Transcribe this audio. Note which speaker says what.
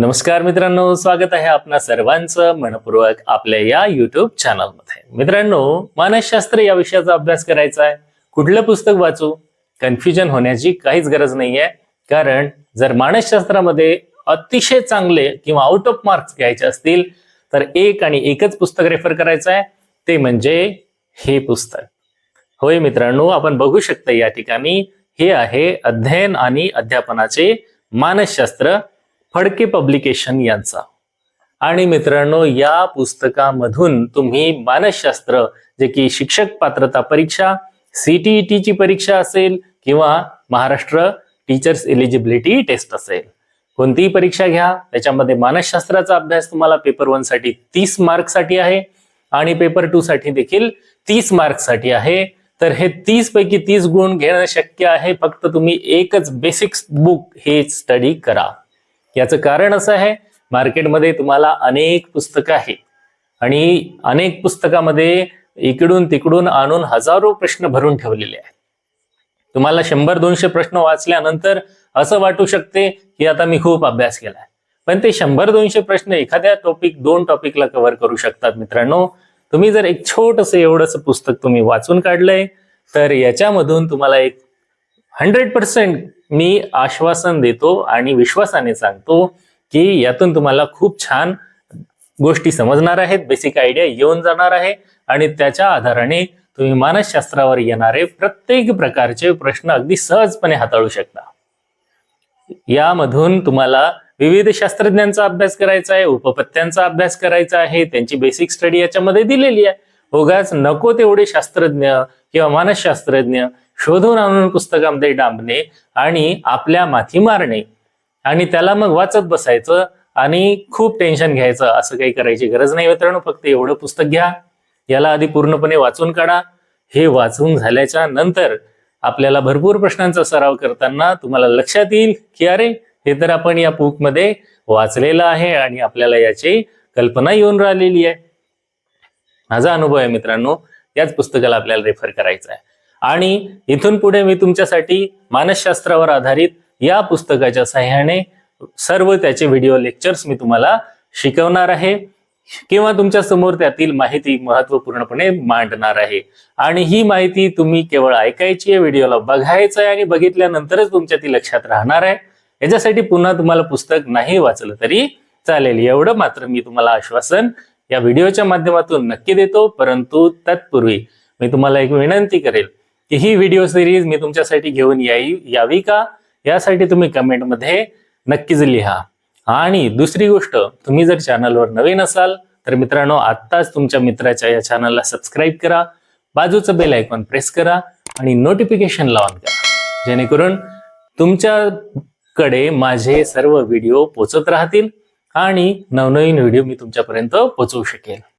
Speaker 1: नमस्कार मित्रांनो स्वागत आहे आपणा सर्वांचं मनपूर्वक आपल्या या युट्यूब चॅनलमध्ये मित्रांनो मानसशास्त्र या विषयाचा अभ्यास करायचा आहे. कुठलं पुस्तक वाचू? कन्फ्युजन होण्याची काहीच गरज नाहीये. कारण जर मानसशास्त्रामध्ये अतिशय चांगले किंवा आउट ऑफ मार्क्स घ्यायचे असतील तर एक आणि एकच पुस्तक रेफर करायचं आहे. ते म्हणजे हे पुस्तक. होय मित्रांनो आपण बघू शकता या ठिकाणी हे आहे अध्ययन आणि अध्यापनाचे मानसशास्त्र. फडके पब्लिकेशन यांचा. आणि मित्रांनो या पुस्तकामधून तुम्ही मानसशास्त्र जे की शिक्षक पात्रता परीक्षा सीटीईटी ची परीक्षा असेल किंवा महाराष्ट्र टीचर्स एलिजिबिलिटी टेस्ट असेल. कोणतीही परीक्षा घ्या. त्याच्यामध्ये मानसशास्त्राचा अभ्यास तुम्हाला पेपर वनसाठी तीस मार्कसाठी आहे आणि पेपर टू साठी देखील तीस मार्कसाठी आहे. तर हे तीस पैकी तीस गुण घेणं शक्य आहे. फक्त तुम्ही एकच बेसिक्स बुक हे स्टडी करा. याचं कारण असं आहे मार्केटमध्ये तुम्हाला अनेक पुस्तकं आहेत. आणि अनेक पुस्तकामध्ये इकडून तिकडून आणून हजारो प्रश्न भरून ठेवलेले आहेत. तुम्हाला शंभर दोनशे प्रश्न वाचल्यानंतर असं वाटू शकते की आता मी खूप अभ्यास केलाय. पण ते शंभर दोनशे प्रश्न एखाद्या टॉपिक दोन टॉपिकला कव्हर करू शकतात मित्रांनो. तुम्ही जर एक छोटस एवढंसं पुस्तक तुम्ही वाचून काढलंय तर याच्यामधून तुम्हाला एक हंड्रेड पर्सेंट मी आश्वासन देतो आणि विश्वासाने सांगतो की यातून तुम्हाला खूप छान गोष्टी समजणार आहेत बेसिक आयडिया येऊन जाणार आहे आणि त्याच्या आधाराने तुम्ही मानसशास्त्रावर येणारे प्रत्येक प्रकारचे प्रश्न अगदी सहजपणे हाताळू शकता. यामधून तुम्हाला विविध शास्त्रज्ञांचा अभ्यास करायचा आहे उपपत्त्यांचा अभ्यास करायचा आहे त्यांची बेसिक स्टडी याच्यामध्ये दिलेली आहे. उगाच नको तेवढे शास्त्रज्ञ किंवा मानसशास्त्रज्ञ शोधून आणून पुस्तकामध्ये डांबणे आणि आपल्या माथी मारणे. आणि त्याला मग वाचत बसायचं आणि खूप टेन्शन घ्यायचं. असं काही करायची गरज नाही मित्रांनो फक्त एवढं पुस्तक घ्या. याला आधी पूर्णपणे वाचून काढा. हे वाचून झाल्याच्यानंतर आपल्याला भरपूर प्रश्नांचा सराव करताना तुम्हाला लक्षात येईल की अरे हे तर आपण या बुकमध्ये वाचलेलं आहे आणि आपल्याला याची कल्पना येऊन राहिलेली आहे. माझा अनुभव आहे मित्रांनो याच पुस्तकाला आपल्याला रेफर करायचं आहे आणि इथून पुढे मी तुमच्यासाठी मानसशास्त्रावर आधारित या पुस्तकाच्या सहाय्याने सर्व त्याचे व्हिडिओ लेक्चर्स मी तुम्हाला शिकवणार आहे किंवा तुमच्यासमोर त्यातील माहिती महत्वपूर्णपणे मांडणार आहे. आणि ही माहिती तुम्ही केवळ ऐकायची आहे व्हिडिओला बघायचं आहे आणि बघितल्यानंतरच तुमच्या ती लक्षात राहणार आहे. याच्यासाठी पुन्हा तुम्हाला पुस्तक नाही वाचलं तरी चालेल. एवढं मात्र मी तुम्हाला आश्वासन या व्हिडिओच्या माध्यमातून नक्की देतो परंतु तत्पूर्वी मी तुम्हाला एक विनंती करेल की ही व्हिडिओ सिरीज मी तुमच्यासाठी घेऊन याई यावी का? यासाठी तुम्ही कमेंटमध्ये नक्कीच लिहा. आणि दुसरी गोष्ट तुम्ही जर चॅनलवर नवीन असाल तर मित्रांनो आत्ताच तुमच्या मित्राच्या या चॅनलला सबस्क्राईब करा बाजूचं बेल आयकॉन प्रेस करा आणि नोटिफिकेशन लावून करा. जेणेकरून तुमच्याकडे माझे सर्व व्हिडिओ पोचत राहतील आणि नवनवीन व्हिडिओ मी तुमच्यापर्यंत पोचवू शकेल.